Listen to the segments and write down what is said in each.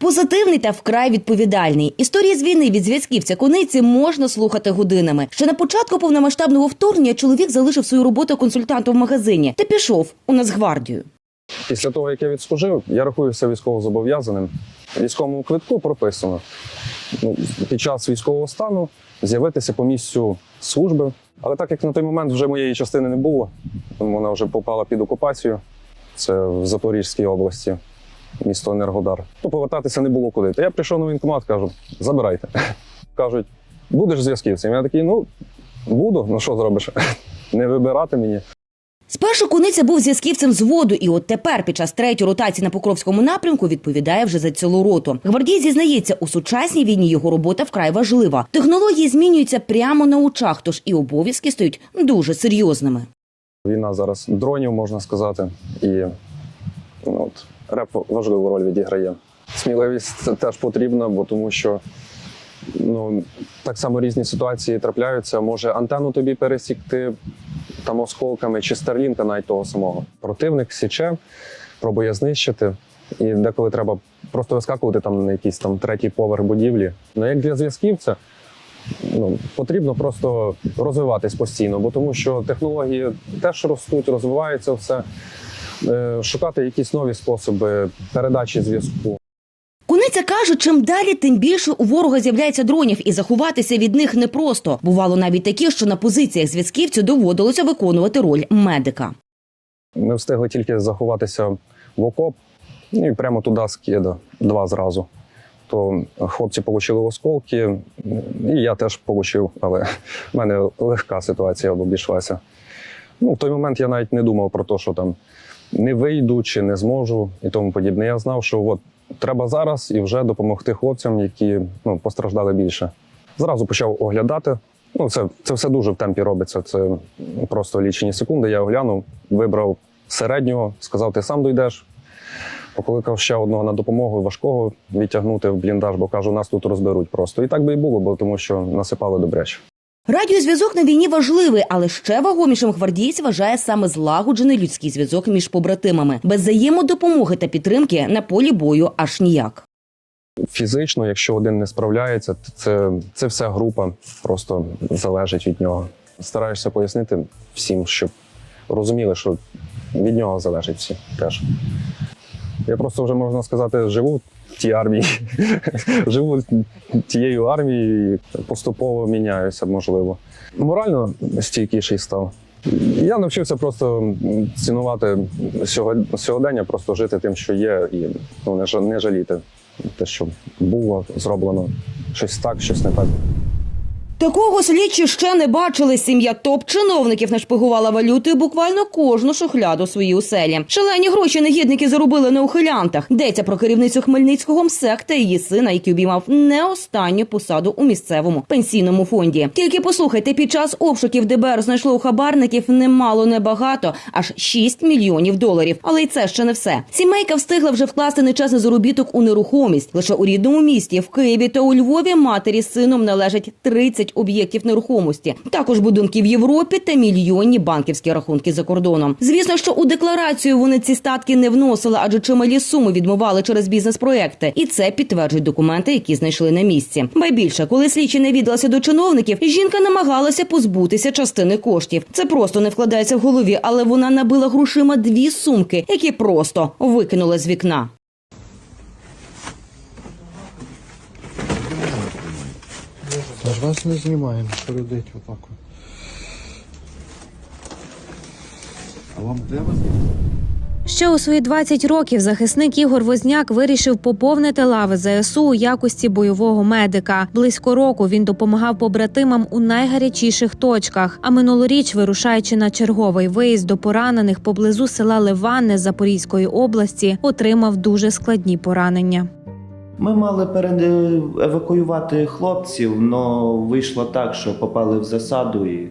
Позитивний та вкрай відповідальний. Історії з війни від зв'язківця Куниці можна слухати годинами. Ще на початку повномасштабного вторгнення чоловік залишив свою роботу консультантом в магазині та пішов у Нацгвардію. Після того, як я відслужив, я рахуюся військовозобов'язаним. Військовому квитку прописано ну, під час військового стану з'явитися по місцю служби. Але так як на той момент вже моєї частини не було, вона вже попала під окупацію. Це в Запорізькій області, місто Енергодар. То повертатися не було куди. То я прийшов на воєнкомат, кажу, забирайте. Кажуть, будеш зв'язківцем. Я такий, ну буду, ну що зробиш? Не вибирати мені. Спершу Куниця був зв'язківцем взводу, і от тепер, під час третьої ротації на Покровському напрямку, відповідає вже за цілу роту. Гвардій зізнається, у сучасній війні його робота вкрай важлива. Технології змінюються прямо на очах, тож і обов'язки стають дуже серйозними. Війна зараз дронів, можна сказати, і ну, от, реп важливу роль відіграє. Сміливість це теж потрібна, бо тому що ну, так само різні ситуації трапляються. Може антенну тобі пересікти там осколками чи старлінка навіть того самого. Противник січе, пробує знищити. І деколи треба просто вискакувати там на якийсь там третій поверх будівлі. Ну як для зв'язківця, ну, потрібно просто розвиватись постійно, бо тому що технології теж ростуть, розвивається все. Е, Шукати якісь нові способи передачі зв'язку. Куниця каже, чим далі, тим більше у ворога з'являється дронів, і заховатися від них непросто. Бувало навіть таке, що на позиціях зв'язківцю доводилося виконувати роль медика. Ми встигли тільки заховатися в окоп, ну і прямо туди скида, два зразу. То хлопці отримали осколки, і я теж отримав, але в мене легка ситуація обійшлася. Ну, в той момент я навіть не думав про те, що там не вийду чи не зможу і тому подібне. Я знав, що от треба зараз і вже допомогти хлопцям, які ну, постраждали більше. Зразу почав оглядати. Ну, це, це все дуже в темпі робиться. Це просто лічені секунди. Я оглянув, вибрав середнього, сказав, ти сам дійдеш. Покликав ще одного на допомогу важкого відтягнути в бліндаж, бо кажу, нас тут розберуть просто. І так би і було, бо тому що насипали добряче. Радіозв'язок на війні важливий, але ще вагомішим гвардієць вважає саме злагоджений людський зв'язок між побратимами. Без взаємодопомоги та підтримки на полі бою аж ніяк. Фізично, якщо один не справляється, це, це вся група просто залежить від нього. Стараєшся пояснити всім, щоб розуміли, що від нього залежить всі теж. Я просто вже можна сказати, живу в тій армії, живу тією армією і поступово міняюся, можливо. Морально стійкіший став. Я навчився просто цінувати сьогодення, просто жити тим, що є, і ну, не жаліти те, що було зроблено щось так, щось не так. Такого слідчі ще не бачили. Сім'я топ-чиновників нашпигувала валютою буквально кожну шухляду своїй оселі. Шалені гроші негідники заробили на ухилянтах. Йдеться про керівницю Хмельницького МСЕК та її сина, який обіймав не останню посаду у місцевому пенсійному фонді. Тільки послухайте, під час обшуків ДБР знайшло у хабарників немало небагато, аж 6 мільйонів доларів. Але й це ще не все. Сімейка встигла вже вкласти нечесний заробіток у нерухомість. Лише у рідному місті, в Києві та у Львові матері з сином належать 30 об'єктів нерухомості, також будинки в Європі та мільйонні банківські рахунки за кордоном. Звісно, що у декларацію вони ці статки не вносили, адже чималі суми відмивали через бізнес-проекти, і це підтверджують документи, які знайшли на місці. Байбільше, коли слідчі не віддалися до чиновників, жінка намагалася позбутися частини коштів. Це просто не вкладається в голові, але вона набила грошима дві сумки, які просто викинула з вікна. Вас не знімаємо, передить отак. от. А вам де вас? Ще у свої 20 років захисник Ігор Возняк вирішив поповнити лави ЗСУ у якості бойового медика. Близько року він допомагав побратимам у найгарячіших точках. А минулоріч, вирушаючи на черговий виїзд до поранених поблизу села Ливанне Запорізької області, отримав дуже складні поранення. Ми мали пере- евакуювати хлопців, але вийшло так, що попали в засаду і,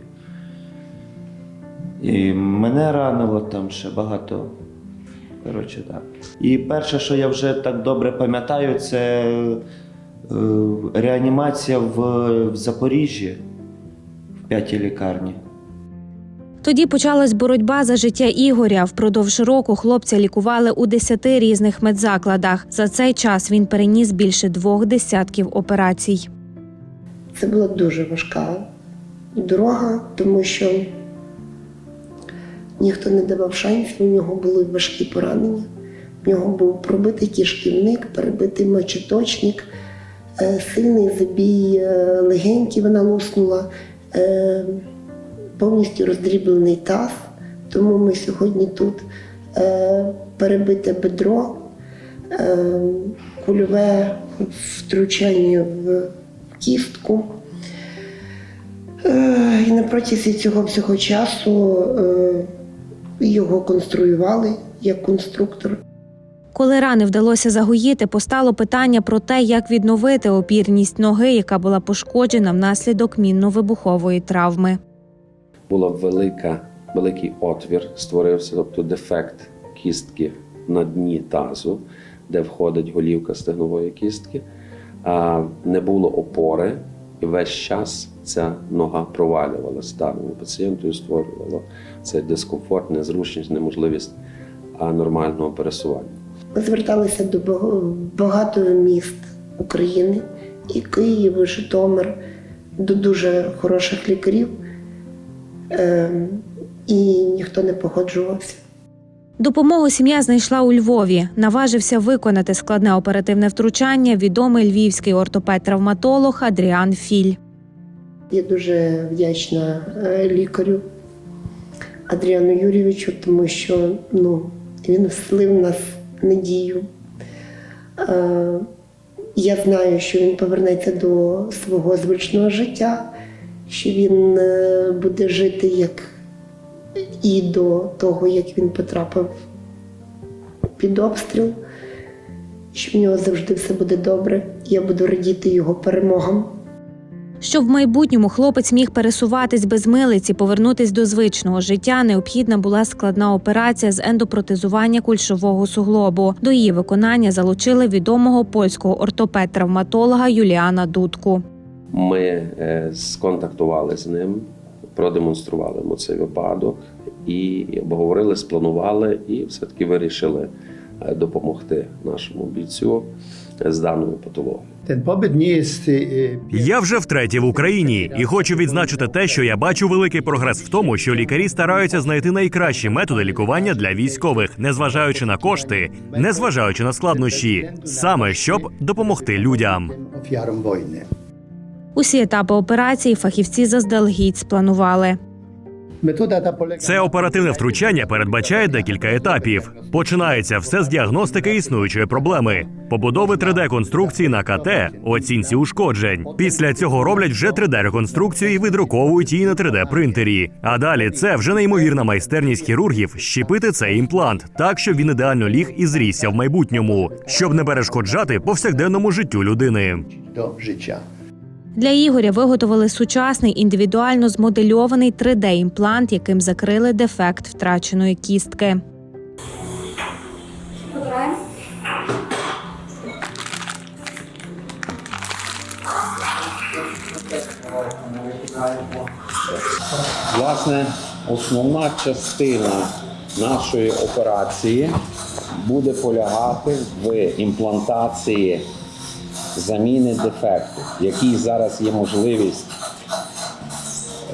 і мене ранило там ще багато. Коротше, так. І перше, що я вже так добре пам'ятаю, це е, реанімація в, в Запоріжжі в п'ятій лікарні. Тоді почалась боротьба за життя Ігоря. Впродовж року хлопця лікували у десяти різних медзакладах. За цей час він переніс більше двох десятків операцій. Це була дуже важка дорога, тому що ніхто не давав шансів, у нього були важкі поранення. У нього був пробитий кишківник, перебитий мочеточник, е, сильний забій е, легенький вона луснула, е, повністю роздріблений таз. Тому ми сьогодні тут Е, перебите бедро, е, кульове втручання в кістку. Е, І на протязі цього всього часу його конструювали як конструктор. Коли рани вдалося загоїти, постало питання про те, як відновити опірність ноги, яка була пошкоджена внаслідок мінно-вибухової травми. Була велика, великий отвір, створився, тобто дефект кістки на дні тазу, де входить голівка стегнової кістки. Не було опори, і весь час ця нога провалювалася даному пацієнту і створювало цей дискомфорт, незручність, неможливість нормального пересування. Ми зверталися до бага- багато міст України, і Київ, і Житомир, до дуже хороших лікарів, і ніхто не погоджувався. Допомогу сім'я знайшла у Львові. Наважився виконати складне оперативне втручання відомий львівський ортопед-травматолог Адріан Філь. Я дуже вдячна е, лікарю Адріану Юрійовичу, тому що ну, він вслив в нас надію. Е, Я знаю, що він повернеться до свого звичного життя, що він е, буде жити як і до того, як він потрапив під обстріл, що в нього завжди все буде добре. Я буду радіти його перемогам. Щоб в майбутньому хлопець міг пересуватись без милиці, повернутись до звичного життя, необхідна була складна операція з ендопротезування кульшового суглобу. До її виконання залучили відомого польського ортопед-травматолога Юліана Дудку. Ми е, сконтактували з ним, продемонстрували йому цей випадок і обговорили, спланували і все-таки вирішили е, допомогти нашому бійцю з даною патологією. Я вже втретє в Україні і хочу відзначити те, що я бачу великий прогрес в тому, що лікарі стараються знайти найкращі методи лікування для військових, незважаючи на кошти, незважаючи на складнощі, саме щоб допомогти людям. Усі етапи операції фахівці заздалегідь спланували. Це оперативне втручання передбачає декілька етапів. Починається все з діагностики існуючої проблеми, побудови 3D-конструкції на КТ, оцінці ушкоджень. Після цього роблять вже 3D-реконструкцію і видруковують її на 3D-принтері. А далі це вже неймовірна майстерність хірургів щепити цей імплант так, щоб він ідеально ліг і зрісся в майбутньому, щоб не перешкоджати повсякденному життю людини. do życia. Для Ігоря виготовили сучасний індивідуально змодельований 3D-імплант, яким закрили дефект втраченої кістки. Власне, основна частина нашої операції буде полягати в імплантації заміни дефекту, який зараз є можливість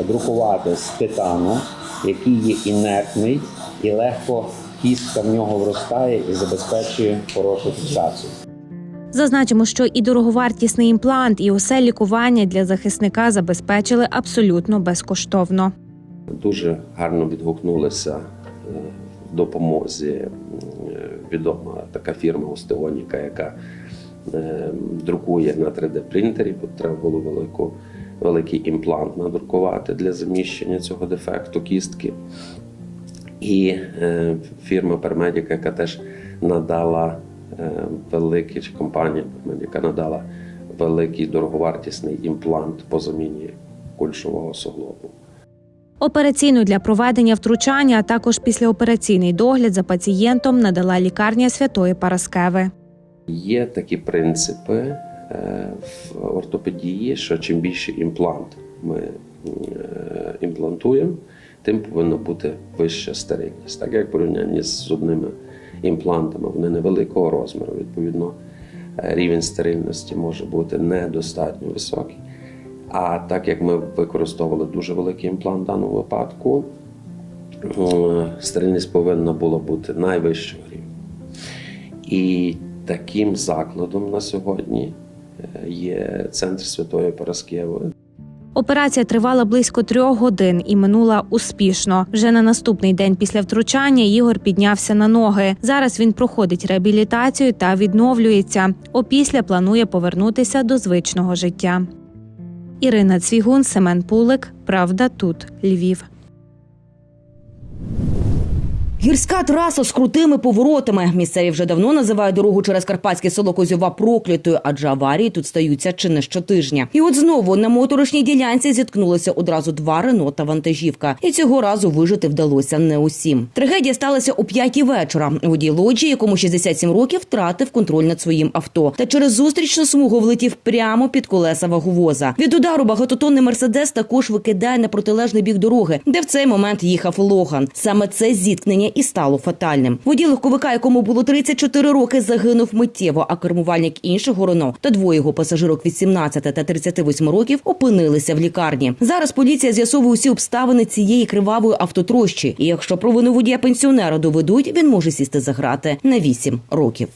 друкувати з титану, який є інертний і легко кістка в нього вростає і забезпечує хорошу фіксацію. Зазначимо, що і дороговартісний імплант, і усе лікування для захисника забезпечили абсолютно безкоштовно. Дуже гарно відгукнулися е, в допомозі е, відома така фірма Остеоніка, яка друкує на 3D-принтері, бо треба було велику, великий імплант надрукувати для заміщення цього дефекту кістки. І е, фірма Пермедіка, яка теж надала е, великий, чи компанія Пермедіка надала великий дороговартісний імплант по заміні кульшового суглобу. Операційну для проведення втручання, а також післяопераційний догляд за пацієнтом надала лікарня Святої Параскеви. Є такі принципи е, в ортопедії, що чим більше імплант ми е, імплантуємо, тим повинна бути вища стерильність. Так як порівнянні з зубними імплантами, вони невеликого розміру. Відповідно, е, рівень стерильності може бути недостатньо високий. А так як ми використовували дуже великий імплант в даному випадку, стерильність повинна була бути найвищого рівня. І таким закладом на сьогодні е, є центр Святої Параскеви. Операція тривала близько трьох годин і минула успішно. Вже на наступний день після втручання Ігор піднявся на ноги. Зараз він проходить реабілітацію та відновлюється. Опісля планує повернутися до звичного життя. Ірина Цвігун, Семен Пулик. Правда, тут Львів. Гірська траса з крутими поворотами. Місцеві вже давно називають дорогу через карпатське село Козьова проклятою, адже аварії тут стаються чи не щотижня. І от знову на моторошній ділянці зіткнулися одразу два Рено та вантажівка. І цього разу вижити вдалося не усім. Трагедія сталася о п'ятій вечора. Водій лоджі, якому 67 років, втратив контроль над своїм авто. Та через зустрічну смугу влетів прямо під колеса ваговоза. Від удару багатотонний мерседес також викидає на протилежний бік дороги, де в цей момент їхав Логан. Саме це зіткнення і стало фатальним. Водій легковика, якому було 34 роки, загинув миттєво, а кермувальник іншого Рено та двоє його пасажирок від 17 та 38 років опинилися в лікарні. Зараз поліція з'ясовує усі обставини цієї кривавої автотрощі. І якщо провину водія пенсіонера доведуть, він може сісти за грати на 8 років.